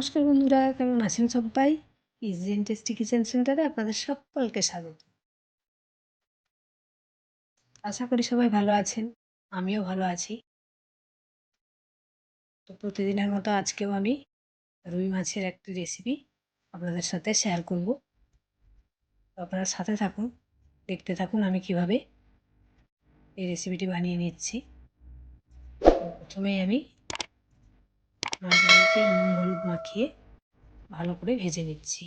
নমস্কার বন্ধুরা কেমন আছেন সবাই ইজি এন্ড টেস্টি কিচেন সেন্টারে আপনাদের সকলকে স্বাগত। আশা করি সবাই ভালো আছেন, আমিও ভালো আছি। তো প্রতিদিনের মতো আজকেও আমি রুই মাছের একটি রেসিপি আপনাদের সাথে শেয়ার করব। আপনারা সাথে থাকুন, দেখতে থাকুন আমি কীভাবে এই রেসিপিটি বানিয়ে নিচ্ছি। প্রথমেই আমি মাছগুলোকে নুন, হলুদ মাখিয়ে ভালো করে ভেজে নিচ্ছি।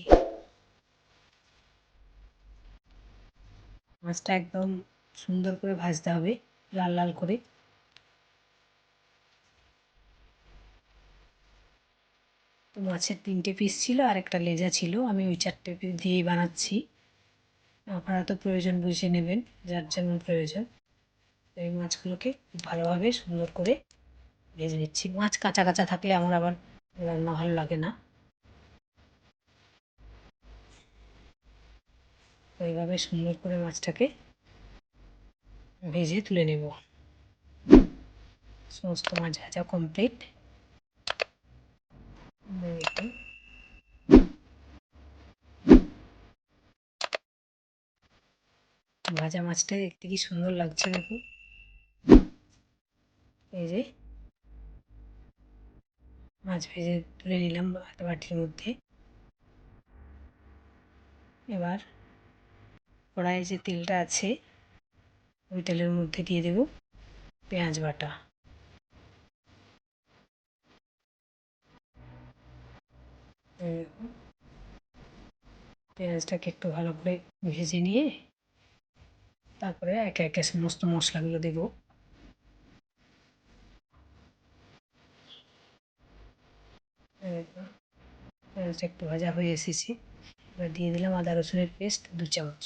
মাছটা একদম সুন্দর করে ভাজতে হবে, লাল লাল করে। তো মাছের তিনটে পিস ছিল আর একটা লেজা ছিল, আমি ওই চারটে পিস দিয়েই বানাচ্ছি। আপনারা তো প্রয়োজন বুঝে নেবেন, যার যেমন প্রয়োজন। এই মাছগুলোকে ভালোভাবে সুন্দর করে ভেজে নিচ্ছি। মাছ কাঁচা কাঁচা থাকলে আমার আবার রান্না ভালো লাগে না। এইভাবে সুন্দর করে মাছটাকে ভেজে তুলে নেব। সমস্ত মাছ ভাজা কমপ্লিট ভাজা মাছটা দেখতে কি সুন্দর লাগছে দেখুন এই যে মাছ ভেজে তুলে নিলাম বাটির মধ্যে। এবার কড়াইয়ে যে তেলটা আছে, ওই তেলের মধ্যে দিয়ে দেব পেঁয়াজ বাটা। পেঁয়াজটাকে একটু ভালো করে ভেজে নিয়ে তারপরে একে একে সমস্ত মশলাগুলো দেবো। একটু ভাজা হয়ে এসেছে। এবার দিয়ে দিলাম আদা রসুনের পেস্ট, দু চামচ।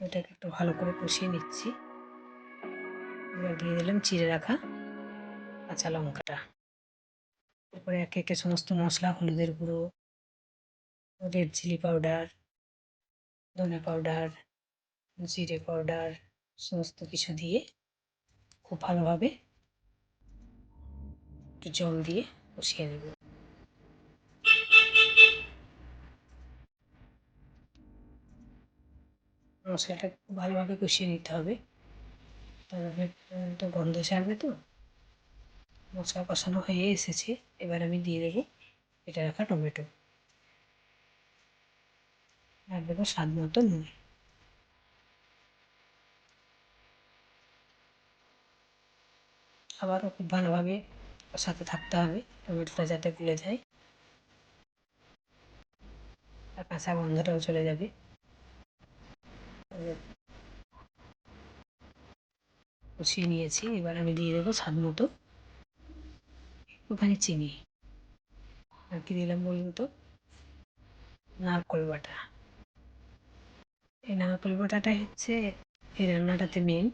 এটাকে একটু ভালো করে কষিয়ে নিচ্ছি। এবার দিয়ে দিলাম চিড়ে রাখা কাঁচা লঙ্কাটা। তারপরে একে একে সমস্ত মশলা, হলুদের গুঁড়ো রেড চিলি পাউডার ধনে পাউডার জিরে পাউডার সমস্ত কিছু দিয়ে খুব ভালোভাবে একটু জল দিয়ে কষিয়ে নেব মশলাটা খুব ভালোভাবে কষিয়ে নিতে হবে। তো গন্ধ ছাড়বে তো। মশলা কষানো হয়ে এসেছে। এবার আমি দিয়ে দেবো এটা রাখা টমেটো। আর দেবো স্বাদ মতো নুন। আবারও খুব ভালোভাবে সাথে থাকতে হবে টমেটোটা যাতে গুলে যায়। আর কাঁচা গন্ধটাও চলে যাবে। কষিয়ে নিয়েছি, এবার আমি দিয়ে দেবো স্বাদ মতো। ওখানে চিনি। আর কি দিলাম বলুন তো নারকল বাটা। এই নারকল বাটাটাই হচ্ছে এই রান্নাটাতে মেন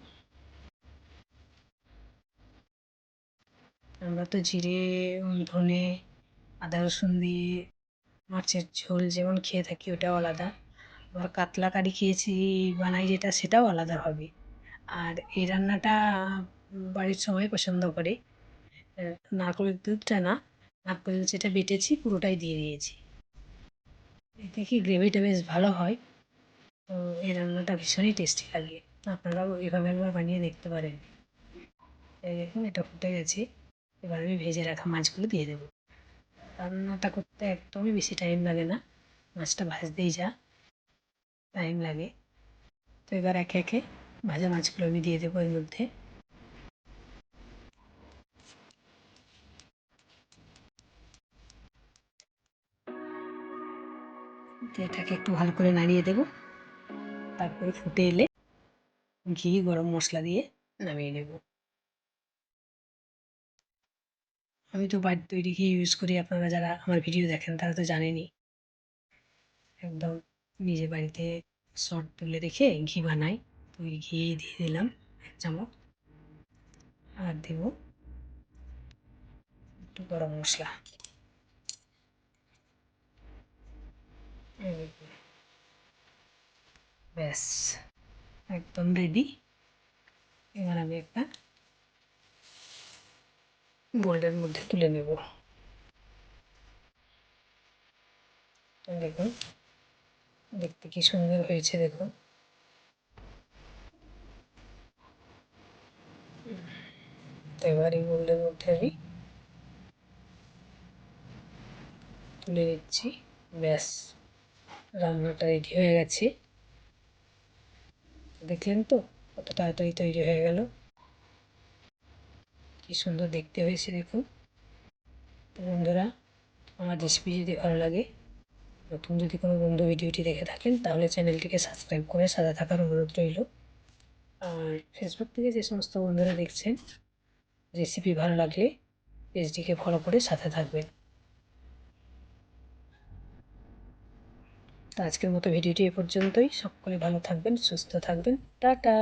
আমরা তো জিরে ধনে, আদা, রসুন দিয়ে মাছের ঝোল যেমন খেয়ে থাকি ওটাও আলাদা। আবার কাতলা কারি খেয়েছি, বানাই যেটা সেটাও আলাদা হবে। আর এই রান্নাটা বাড়ির সবাই পছন্দ করে। নারকেলের দুধটা না, নারকেল যেটা বেটেছি পুরোটাই দিয়ে দিয়েছি। এতে কি গ্রেভিটা বেশ ভালো হয়। তো এই রান্নাটা ভীষণই টেস্টি লাগে। আপনারাও এভাবে একবার বানিয়ে দেখতে পারেন। এই দেখুন, এটা ফুটে গেছে। এবার আমি ভেজে রাখা মাছগুলো দিয়ে দেবো। রান্নাটা করতে একদমই বেশি টাইম লাগে না। মাছটা ভাজতেই যা টাইম লাগে। তো এবার একে একে ভাজা মাছগুলো আমি দিয়ে দেবো এর মধ্যে। এটাকে একটু ভালো করে নাড়িয়ে দেবো। তারপরে ফুটে এলে ঘি, গরম মশলা দিয়ে নামিয়ে নেব। আমি তো বাড়ির তৈরি ঘি ইউজ করি, আপনারা যারা আমার ভিডিও দেখেন তারা তো জানেনই। একদম নিজে বাড়িতে শর্ট তুলে রেখে ঘি বানাই। তো ওই ঘি দিয়ে দিলাম এক চামচ। আর দেব একটু গরম মশলা। ব্যাস, একদম রেডি এবার আমি একটা বোল্ডের মধ্যে তুলে নেব। দেখুন, দেখতে কি সুন্দর হয়েছে, দেখুন। এবার এই বোল্ডের মধ্যে আমি তুলে নিচ্ছি। ব্যাস, রান্নাটা রেডি হয়ে গেছে। দেখলেন তো, কত তাড়াতাড়ি তৈরি হয়ে গেল। কি সুন্দর দেখতে হয়েছে দেখুন। বন্ধুরা, আমার রেসিপি যদি ভালো লাগে, নতুন যদি কোনো বন্ধু ভিডিওটি দেখে থাকেন, তাহলে চ্যানেলটিকে সাবস্ক্রাইব করে সাথে থাকার অনুরোধ রইল। আর ফেসবুক থেকে যে সমস্ত বন্ধুরা দেখছেন রেসিপি ভালো লাগলে পেজটিকে ফলো করে সাথে থাকবেন। আজকের মতো ভিডিওটি এ পর্যন্তই। সকলে ভালো থাকবেন, সুস্থ থাকবেন। টাটা!